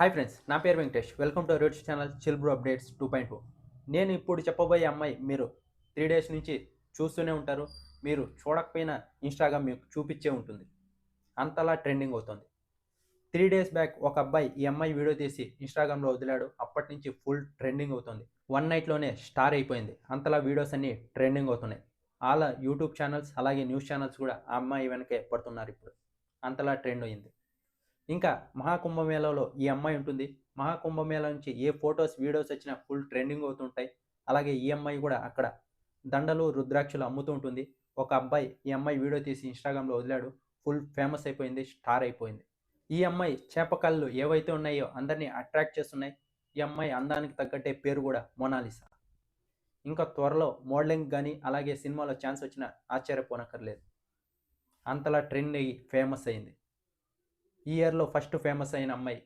Hi friends నా పేరు Venkatesh. Welcome to rates channel chill bro updates two point నేను ఇప్పుడు చెప్పబోయే అమ్మాయి మీరు త్రీ డేస్ నుంచి చూస్తూనే ఉంటారు. మీరు చూడకపోయినా ఇన్స్టాగ్రామ్ మీకు చూపించే ఉంటుంది. అంతలా ట్రెండింగ్ అవుతుంది. త్రీ డేస్ బ్యాక్ ఒక అబ్బాయి ఈ అమ్మాయి వీడియో తీసి ఇన్స్టాగ్రామ్లో వదిలాడు. అప్పటి నుంచి ఫుల్ ట్రెండింగ్ అవుతుంది. వన్ నైట్లోనే స్టార్ అయిపోయింది. అంతలా వీడియోస్ అన్నీ ట్రెండింగ్ అవుతున్నాయి. అలా యూట్యూబ్ ఛానల్స్ అలాగే న్యూస్ ఛానల్స్ కూడా ఆ అమ్మాయి వెనకే పడుతున్నారు ఇప్పుడు. అంతలా ట్రెండ్ అయింది ఇంకా మహాకుంభమేళలో ఈ అమ్మాయి ఉంటుంది. మహాకుంభమేళ నుంచి ఏ ఫొటోస్ వీడియోస్ వచ్చినా ఫుల్ ట్రెండింగ్ అవుతుంటాయి. అలాగే ఈ అమ్మాయి కూడా అక్కడ దండలు రుద్రాక్షలు అమ్ముతూ ఉంటుంది. ఒక అబ్బాయి ఈ అమ్మాయి వీడియో తీసి ఇన్స్టాగ్రామ్లో వదిలాడు. ఫుల్ ఫేమస్ అయిపోయింది స్టార్ అయిపోయింది. ఈ అమ్మాయి చేపకళ్ళు ఏవైతే ఉన్నాయో అందరినీ అట్రాక్ట్ చేస్తున్నాయి. ఈ అమ్మాయి అందానికి తగ్గట్టే పేరు కూడా మొనాలిసా. ఇంకా త్వరలో మోడలింగ్ కానీ అలాగే సినిమాలో ఛాన్స్ వచ్చినా ఆశ్చర్యపోనక్కర్లేదు. అంతలా ట్రెండ్ అయ్యి ఫేమస్ అయింది. ఈ ఇయర్లో ఫస్ట్ ఫేమస్ అయిన అమ్మాయి.